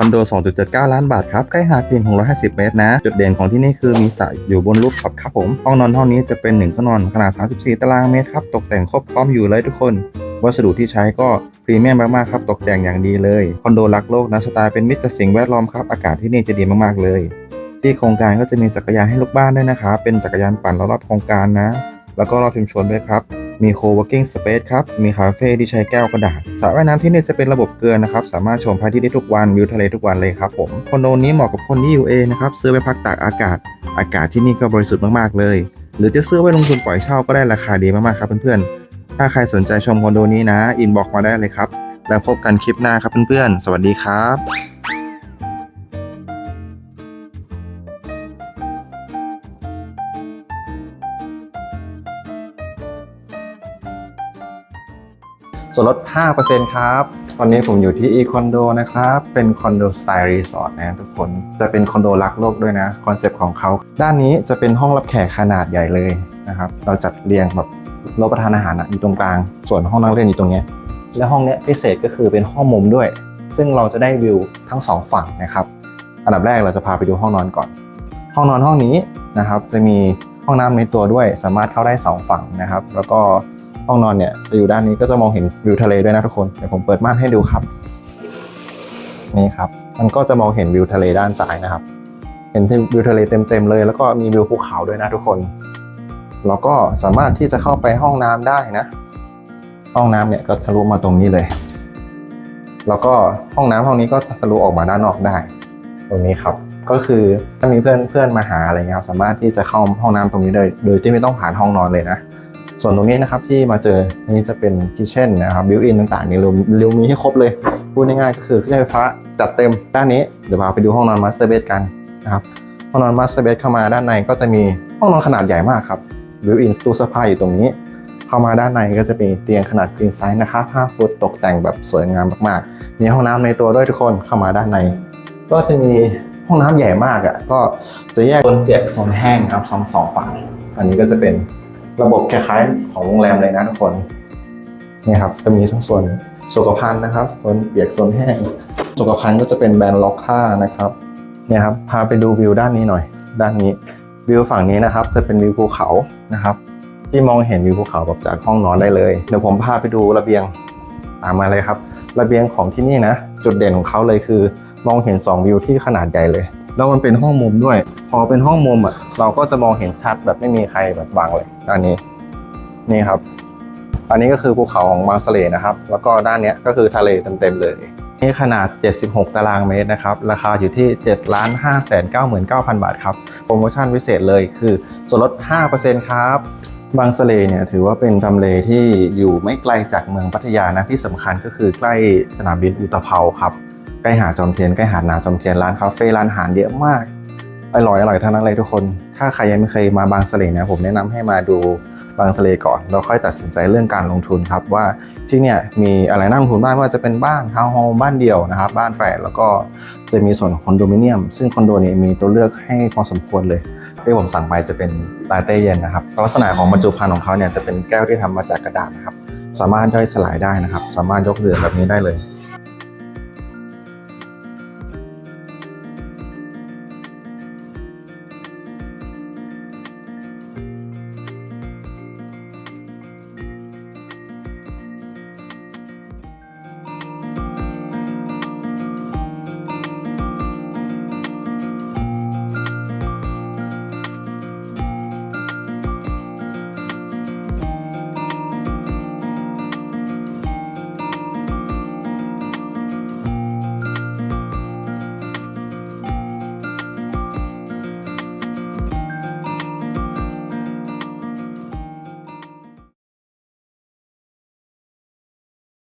คอนโด 2.79 ล้านบาทครับ ใกล้หาดเพียง 650 เมตรนะ จุดเด่นของที่นี่คือมีสระอยู่บนรูปท็อปครับผม ห้องนอนห้องนี้จะเป็น1ห้องนอนขนาด 34 ตารางเมตรครับ ตกแต่งครบพร้อมอยู่เลยทุกคน วัสดุที่ใช้ก็พรีเมียมมากๆครับ ตกแต่งอย่างดีเลย คอนโดรักโลกนะสไตล์เป็นมิตรกับสิ่งแวดล้อมครับ อากาศที่นี่จะดีมากๆเลย ที่โครงการก็จะมีจักรยานให้ลูกบ้านด้วยนะครับ เป็นจักรยานปั่นรอบๆโครงการนะ แล้วก็รอบชุมชนด้วยครับ มี co-working space ครับ มีคาเฟ่ที่ใช้แก้วกระดาษสระว่ายน้ำที่นี่จะเป็นระบบเกลือนะครับ สามารถชมพระอาทิตย์ได้ทุกวันวิวทะเลทุกวันเลยครับผมคอนโดนี้เหมาะกับคนที่อยู่เองนะครับซื้อไปพักตากอากาศ อากาศที่นี่ก็บริสุทธิ์มากๆเลย หรือจะซื้อไว้ลงทุนปล่อยเช่าก็ได้ราคาดีมากๆครับเพื่อนๆถ้าใครสนใจชมคอนโดนี้นะอินบอกมาได้เลยครับแล้วพบกันคลิปหน้าครับเพื่อนๆสวัสดีครับ ส่วนลด 5%ครับ ตอนนี้ผมอยู่ที่ e คอนโดนะครับ เป็นคอนโดสไตล์รีสอร์ทนะทุกคน จะเป็นคอนโดรักโลกด้วยนะ คอนเซปต์ของเขา ด้านนี้จะเป็นห้องรับแขกขนาดใหญ่เลยนะครับ เราจัดเรียงแบบรับประทานอาหารอะอยู่ตรงกลาง ส่วนห้องนั่งเล่นอยู่ตรงนี้ และห้องนี้พิเศษก็คือเป็นห้องมุมด้วย ซึ่งเราจะได้วิวทั้งสองฝั่งนะครับ อันดับแรกเราจะพาไปดูห้องนอนก่อน ห้องนอนห้องนี้นะครับจะมีห้องน้ำในตัวด้วย สามารถเข้าได้สองฝั่งนะครับ แล้วก็ ห้องนอนเนี่ยจะอยู่ด้านนี้ก็จะมองเห็นวิวทะเลด้วยนะทุกคนเดี๋ยวผมเปิดม่านให้ดูครับ นี่ครับ มันก็จะมองเห็นวิวทะเลด้านซ้ายนะครับ เห็นวิวทะเลเต็มๆเลย แล้วก็มีวิวภูเขาด้วยนะทุกคนแล้วก็สามารถที่จะเข้าไปห้องน้ำได้นะ ห้องน้ำเนี่ยก็ทะลุมาตรงนี้เลย แล้วก็ห้องน้ำห้องนี้ก็ทะลุออกมาด้านนอกได้ ตรงนี้ครับก็คือถ้ามีเพื่อนเพื่อนมาหาอะไรเงี้ยครับสามารถที่จะเข้าห้องน้ำตรงนี้ได้โดยที่ไม่ต้องผ่านห้องนอนเลยนะ ส่วนตรงนี้นะครับที่มาเจอนี่จะเป็นคิเช่นนะครับบิวอินต่างๆนี่เราเรามีให้ครบเลยพูดง่ายๆก็คือเครื่องใช้ไฟฟ้าจัดเต็มด้านนี้เดี๋ยวพาไปดูห้องนอนมาสเตอร์เบดกันนะครับห้องนอนมาสเตอร์เบดเข้ามาด้านในก็จะมีห้องนอนขนาดใหญ่มากครับบิวอินตู้เสื้อผ้าอยู่ตรงนี้ เข้ามาด้านในก็จะมีเตียงขนาด queen size นะครับ5ฟุตตกแต่งแบบสวยงามมากๆ มีห้องน้ำในตัวด้วยทุกคนเข้ามาด้านใน ก็จะมีห้องน้ำใหญ่มากอะก็จะแยกโซนเปียกโซนแห้งครับสองสองฝั่งอันนี้ก็จะเป็น ระบบคล้ายๆของโรงแรมเลยนะทุกคนนี่ครับจะมีทั้งส่วนสุขภัณฑ์นะครับโซนเปียกโซนแห้งสุขภัณฑ์ก็จะเป็นแบรนด์ล็อกค่านะครับเนี่ยครับพาไปดูวิวด้านนี้หน่อย ด้านนี้วิวฝั่งนี้นะครับ จะเป็นวิวภูเขานะครับ ที่มองเห็นวิวภูเขาแบบจากห้องนอนได้เลยเดี๋ยวผมพาไปดูระเบียงตามมาเลยครับ ระเบียงของที่นี่นะ จุดเด่นของเขาเลยคือ มองเห็น 2 วิวที่ขนาดใหญ่เลย แล้วมันเป็นห้องมุมด้วย พอเป็นห้องมุมอะเราก็จะมองเห็นชัดแบบไม่มีใครแบบบังเลยด้านนี้นี่ครับ อันนี้ก็คือภูเขาของมาสเลนะครับ แล้วก็ด้านเนี้ยก็คือทะเลเต็มๆเลยนี่ขนาด 76 ตารางเมตรนะครับ ราคาอยู่ที่7 5 9 9 0 0 0 บาทครับ โปรโมชั่นพิเศษเลยคือส่วนลด 5%ครับ บางสะเลเนี่ยถือว่าเป็นทำเลที่อยู่ไม่ไกลจากเมืองพัทยานะ ที่สำคัญก็คือใกล้สนามบินอุตภเปาครับ ใกล้หาดจอมเทียนใกล้หาดนาจอมเทียนร้านคาเฟ่ร้านอาหารเยอะมาก อร่อยอร่อยทั้งนั้นเลยทุกคน ถ้าใครยังไม่เคยมาบางสะเลนี่ยผมแนะนำให้มาดูบางเสะเลก่อนแล้วค่อยตัดสินใจเรื่องการลงทุนครับว่าที่เนี่ยมีอะไรน่าลงทุนบ้างว่าจะเป็นบ้านทาวน์โฮมบ้านเดี่ยวนะครับบ้านแฝดแล้วก็จะมีส่วนคอนโดมิเนียม ซึ่งคอนโดนี่ยมีตัวเลือกให้พอสมควรเลยที่ผมสั่งไปจะเป็นลาเต้เย็นนะครับลักษณะของบรรจุภัณฑ์ของเขาเนี่ยจะเป็นแก้วที่ทำมาจากกระดาษนะครับสามารถย่อยสลายได้นะครับ สามารถยกเรือแบบนี้ได้เลย